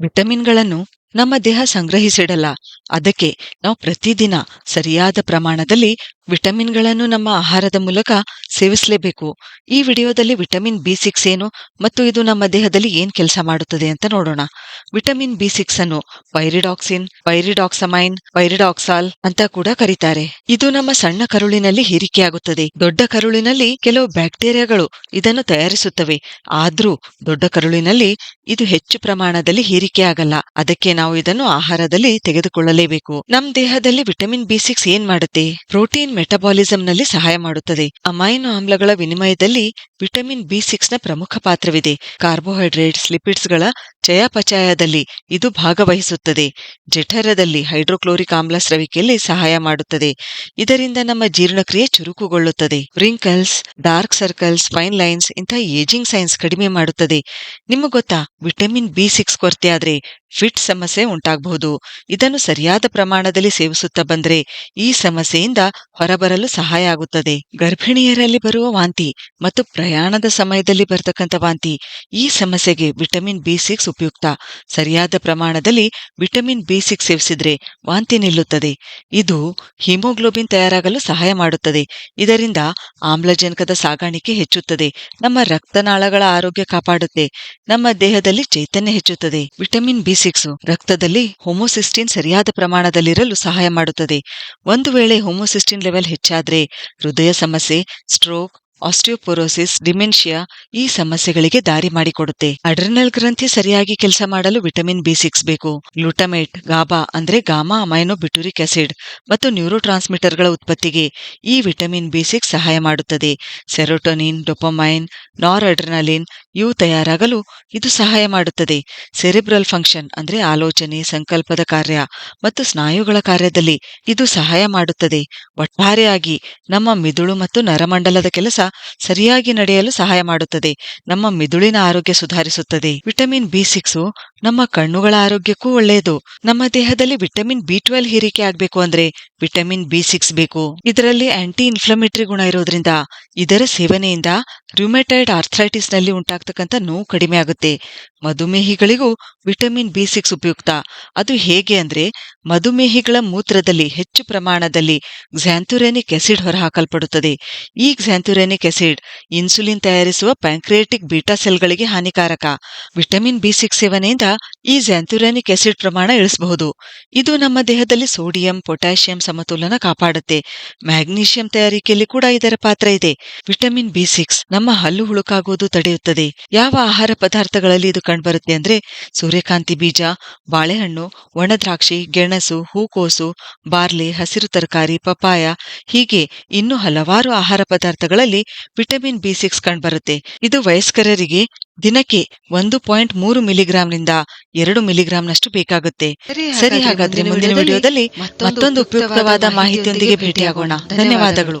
ವಿಟಮಿನ್ಗಳನ್ನು ನಮ್ಮ ದೇಹ ಸಂಗ್ರಹಿಸಿಡಲ್ಲ. ಅದಕ್ಕೆ ನಾವು ಪ್ರತಿದಿನ ಸರಿಯಾದ ಪ್ರಮಾಣದಲ್ಲಿ ವಿಟಮಿನ್ಗಳನ್ನು ನಮ್ಮ ಆಹಾರದ ಮೂಲಕ ಸೇವಿಸಲೇಬೇಕು. ಈ ವಿಡಿಯೋದಲ್ಲಿ ವಿಟಮಿನ್ ಬಿ ಸಿಕ್ಸ್ ಏನು ಮತ್ತು ಇದು ನಮ್ಮ ದೇಹದಲ್ಲಿ ಏನ್ ಕೆಲಸ ಮಾಡುತ್ತದೆ ಅಂತ ನೋಡೋಣ. ವಿಟಮಿನ್ ಬಿ ಸಿಕ್ಸ್ ಅನ್ನು ಪೈರಿಡಾಕ್ಸಿನ್, ಪೈರಿಡಾಕ್ಸಮೈನ್, ಪೈರಿಡಾಕ್ಸಾಲ್ ಅಂತ ಕೂಡ ಕರೀತಾರೆ. ಇದು ನಮ್ಮ ಸಣ್ಣ ಕರುಳಿನಲ್ಲಿ ಹೀರಿಕೆಯಾಗುತ್ತದೆ. ದೊಡ್ಡ ಕರುಳಿನಲ್ಲಿ ಕೆಲವು ಬ್ಯಾಕ್ಟೀರಿಯಾಗಳು ಇದನ್ನು ತಯಾರಿಸುತ್ತವೆ. ಆದ್ರೂ ದೊಡ್ಡ ಕರುಳಿನಲ್ಲಿ ಇದು ಹೆಚ್ಚು ಪ್ರಮಾಣದಲ್ಲಿ ಹೀರಿಕೆಯಾಗಲ್ಲ. ಅದಕ್ಕೆ ನಾವು ಇದನ್ನು ಆಹಾರದಲ್ಲಿ ತೆಗೆದುಕೊಳ್ಳಲೇಬೇಕು. ನಮ್ಮ ದೇಹದಲ್ಲಿ ವಿಟಮಿನ್ ಬಿ ಸಿಕ್ಸ್ ಏನ್ ಮಾಡುತ್ತೆ? ಪ್ರೋಟೀನ್ ಮೆಟಬಾಲಿಸಂ ನಲ್ಲಿ ಸಹಾಯ ಮಾಡುತ್ತದೆ. ಅಮೈನೋ ಆಮ್ಲಗಳ ವಿನಿಮಯದಲ್ಲಿ ವಿಟಮಿನ್ ಬಿ ಸಿಕ್ಸ್ನ ಪ್ರಮುಖ ಪಾತ್ರವಿದೆ. ಕಾರ್ಬೋಹೈಡ್ರೇಟ್ಸ್ ಲಿಪಿಡ್ಸ್ಗಳ ಚಯಾಪಚಯದಲ್ಲಿ ಇದು ಭಾಗವಹಿಸುತ್ತದೆ. ಜಠರದಲ್ಲಿ ಹೈಡ್ರೋಕ್ಲೋರಿಕ್ ಆಮ್ಲ ಸ್ರವಿಕೆಯಲ್ಲಿ ಸಹಾಯ ಮಾಡುತ್ತದೆ. ಇದರಿಂದ ನಮ್ಮ ಜೀರ್ಣಕ್ರಿಯೆ ಚುರುಕುಗೊಳ್ಳುತ್ತದೆ. Wrinkles dark circles fine lines ಇಂತಹ ಏಜಿಂಗ್ ಸೈನ್ಸ್ ಕಡಿಮೆ ಮಾಡುತ್ತದೆ. ನಿಮಗೆ ಗೊತ್ತಾ ವಿಟಮಿನ್ ಬಿ ಸಿಕ್ಸ್ ಕೊರತೆ ಆದ್ರೆ ಫಿಟ್ ಸಮಸ್ಯೆ ಉಂಟಾಗಬಹುದು. ಇದನ್ನು ಸರಿಯಾದ ಪ್ರಮಾಣದಲ್ಲಿ ಸೇವಿಸುತ್ತಾ ಬಂದರೆ ಈ ಸಮಸ್ಯೆಯಿಂದ ಹೊರಬರಲು ಸಹಾಯ ಆಗುತ್ತದೆ. ಗರ್ಭಿಣಿಯರಲ್ಲಿ ಬರುವ ವಾಂತಿ ಮತ್ತು ಪ್ರಯಾಣದ ಸಮಯದಲ್ಲಿ ಬರತಕ್ಕಂಥ ವಾಂತಿ ಈ ಸಮಸ್ಯೆಗೆ ವಿಟಮಿನ್ ಬಿ ಸಿಕ್ಸ್ ಉಪಯುಕ್ತ ಸರಿಯಾದ ಪ್ರಮಾಣದಲ್ಲಿ ವಿಟಮಿನ್ ಬಿ ಸಿಕ್ಸ್ ಸೇವಿಸಿದ್ರೆ ವಾಂತಿ ನಿಲ್ಲುತ್ತದೆ. ಇದು ಹಿಮೋಗ್ಲೋಬಿನ್ ತಯಾರಾಗಲು ಸಹಾಯ ಮಾಡುತ್ತದೆ. ಇದರಿಂದ ಆಮ್ಲಜನಕದ ಸಾಗಾಣಿಕೆ ಹೆಚ್ಚುತ್ತದೆ. ನಮ್ಮ ರಕ್ತನಾಳಗಳ ಆರೋಗ್ಯ ಕಾಪಾಡುತ್ತೆ. ನಮ್ಮ ದೇಹದಲ್ಲಿ ಚೈತನ್ಯ ಹೆಚ್ಚುತ್ತದೆ. ವಿಟಮಿನ್ ಬಿ ಸಿಕ್ಸ್ ರಕ್ತದಲ್ಲಿ ಹೋಮೋಸಿಸ್ಟಿನ್ ಸರಿಯಾದ ಪ್ರಮಾಣದಲ್ಲಿರಲು ಸಹಾಯ ಮಾಡುತ್ತದೆ. ಒಂದು ವೇಳೆ ಹೋಮೋಸಿಸ್ಟಿನ್ ಲೆವೆಲ್ ಹೆಚ್ಚಾದ್ರೆ ಹೃದಯ ಸಮಸ್ಯೆ, ಸ್ಟ್ರೋಕ್ ಆಸ್ಟಿಯೋಪೊರೋಸಿಸ್, ಡಿಮೆನ್ಷಿಯಾ ಈ ಸಮಸ್ಯೆಗಳಿಗೆ ದಾರಿ ಮಾಡಿಕೊಡುತ್ತೆ. ಅಡ್ರಿನಲ್ ಗ್ರಂಥಿ ಸರಿಯಾಗಿ ಕೆಲಸ ಮಾಡಲು ವಿಟಮಿನ್ ಬಿ ಸಿಕ್ಸ್ ಬೇಕು. ಗ್ಲೂಟಮೇಟ್, ಗಾಬಾ ಅಂದ್ರೆ ಗಾಮಾ ಅಮೈನೋ ಬಿಟುರಿಕ್ ಆಸಿಡ್ ಮತ್ತು ನ್ಯೂರೋ ಗಳ ಉತ್ಪತ್ತಿಗೆ ಈ ವಿಟಮಿನ್ ಬಿ ಸಿಕ್ಸ್ ಸಹಾಯ ಮಾಡುತ್ತದೆ. ಸೆರೋಟೋನಿನ್, ಡೊಪೊಮೈನ್ ನಾರ್ ಅಡ್ರಿನಲಿನ್ ಇವು ತಯಾರಾಗಲು ಇದು ಸಹಾಯ ಮಾಡುತ್ತದೆ. ಸೆರೆಬ್ರಲ್ ಫಂಕ್ಷನ್ ಅಂದ್ರೆ ಆಲೋಚನೆ, ಸಂಕಲ್ಪದ ಕಾರ್ಯ ಮತ್ತು ಸ್ನಾಯುಗಳ ಕಾರ್ಯದಲ್ಲಿ ಇದು ಸಹಾಯ ಮಾಡುತ್ತದೆ. ಒಟ್ಟಾರೆಯಾಗಿ ನಮ್ಮ ಮಿದುಳು ಮತ್ತು ನರಮಂಡಲದ ಕೆಲಸ ಸರಿಯಾಗಿ ನಡೆಯಲು ಸಹಾಯ ಮಾಡುತ್ತದೆ. ನಮ್ಮ ಮಿದುಳಿನ ಆರೋಗ್ಯ ಸುಧಾರಿಸುತ್ತದೆ. ವಿಟಮಿನ್ ಬಿ ಸಿಕ್ಸ್ ನಮ್ಮ ಕಣ್ಣುಗಳ ಆರೋಗ್ಯಕ್ಕೂ ಒಳ್ಳೆಯದು. ನಮ್ಮ ದೇಹದಲ್ಲಿ ವಿಟಮಿನ್ ಬಿ ಟ್ವೆಲ್ ಹೀರಿಕೆ ಆಗ್ಬೇಕು ಅಂದ್ರೆ ವಿಟಮಿನ್ ಬಿ ಸಿಕ್ಸ್ ಬೇಕು. ಇದರಲ್ಲಿ ಆಂಟಿ ಇನ್ಫ್ಲಮೇಟರಿ ಗುಣ ಇರೋದ್ರಿಂದ ಇದರ ಸೇವನೆಯಿಂದ ರ್ಯುಮೆಟೈಡ್ ಆರ್ಥ್ರೈಟಿಸ್ನಲ್ಲಿ ಉಂಟಾಗ್ತಕ್ಕಂಥ ನೋವು ಕಡಿಮೆ ಆಗುತ್ತೆ. ಮಧುಮೇಹಿಗಳಿಗೂ ವಿಟಮಿನ್ ಬಿ ಸಿಕ್ಸ್ ಉಪಯುಕ್ತ. ಅದು ಹೇಗೆ ಅಂದ್ರೆ, ಮಧುಮೇಹಿಗಳ ಮೂತ್ರದಲ್ಲಿ ಹೆಚ್ಚು ಪ್ರಮಾಣದಲ್ಲಿ ಝ್ಯಾಂಥುರೆನಿಕ್ ಆಸಿಡ್ ಹೊರಹಾಕಲ್ಪಡುತ್ತದೆ. ಈ ಝ್ಯಾಂಥುರೆನಿಕ್ ಆಸಿಡ್ ಇನ್ಸುಲಿನ್ ತಯಾರಿಸುವ ಪ್ಯಾಂಕ್ರಿಯೇಟಿಕ್ ಬೀಟಾ ಸೆಲ್ಗಳಿಗೆ ಹಾನಿಕಾರಕ. ವಿಟಮಿನ್ ಬಿ ಸಿಕ್ಸ್ ಸೇವನೆಯಿಂದ ಈ ಜ್ಯಾಂಥುರಾನಿಕ್ ಆಸಿಡ್ ಪ್ರಮಾಣ ಇಳಿಸಬಹುದು. ಇದು ನಮ್ಮ ದೇಹದಲ್ಲಿ ಸೋಡಿಯಂ ಪೊಟ್ಯಾಷಿಯಂ ಸಮತೋಲನ ಕಾಪಾಡುತ್ತೆ. ಮ್ಯಾಗ್ನೀಷಿಯಂ ತಯಾರಿಕೆಯಲ್ಲಿ ಕೂಡ ಇದರ ಪಾತ್ರ ಇದೆ. ವಿಟಮಿನ್ ಬಿ ಸಿಕ್ಸ್ ನಮ್ಮ ಹಲ್ಲು ಹುಳುಕಾಗುವುದು ತಡೆಯುತ್ತದೆ. ಯಾವ ಆಹಾರ ಪದಾರ್ಥಗಳಲ್ಲಿ ಇದು ಕಂಡುಬರುತ್ತೆ ಅಂದ್ರೆ ಸೂರ್ಯಕಾಂತಿ ಬೀಜ, ಬಾಳೆಹಣ್ಣು, ಒಣದ್ರಾಕ್ಷಿ, ಗೆಣಸು, ಹೂಕೋಸು, ಬಾರ್ಲಿ, ಹಸಿರು ತರಕಾರಿ ಪಪಾಯ ಹೀಗೆ ಇನ್ನೂ ಹಲವಾರು ಆಹಾರ ಪದಾರ್ಥಗಳಲ್ಲಿ ವಿಟಮಿನ್ ಬಿ ಸಿಕ್ಸ್ ಕಂಡುಬರುತ್ತೆ. ಇದು ವಯಸ್ಕರರಿಗೆ ದಿನಕ್ಕೆ ಒಂದು ಪಾಯಿಂಟ್ ಮೂರು ಮಿಲಿಗ್ರಾಂನಿಂದ ಎರಡು ಮಿಲಿಗ್ರಾಂನಷ್ಟು ಬೇಕಾಗುತ್ತೆ. ಸರಿ ಹಾಗಾದ್ರೆ ಮುಂದಿನ ವಿಡಿಯೋದಲ್ಲಿ ಮತ್ತೊಂದು ಉಪಯುಕ್ತವಾದ ಮಾಹಿತಿಯೊಂದಿಗೆ ಭೇಟಿಯಾಗೋಣ. ಧನ್ಯವಾದಗಳು.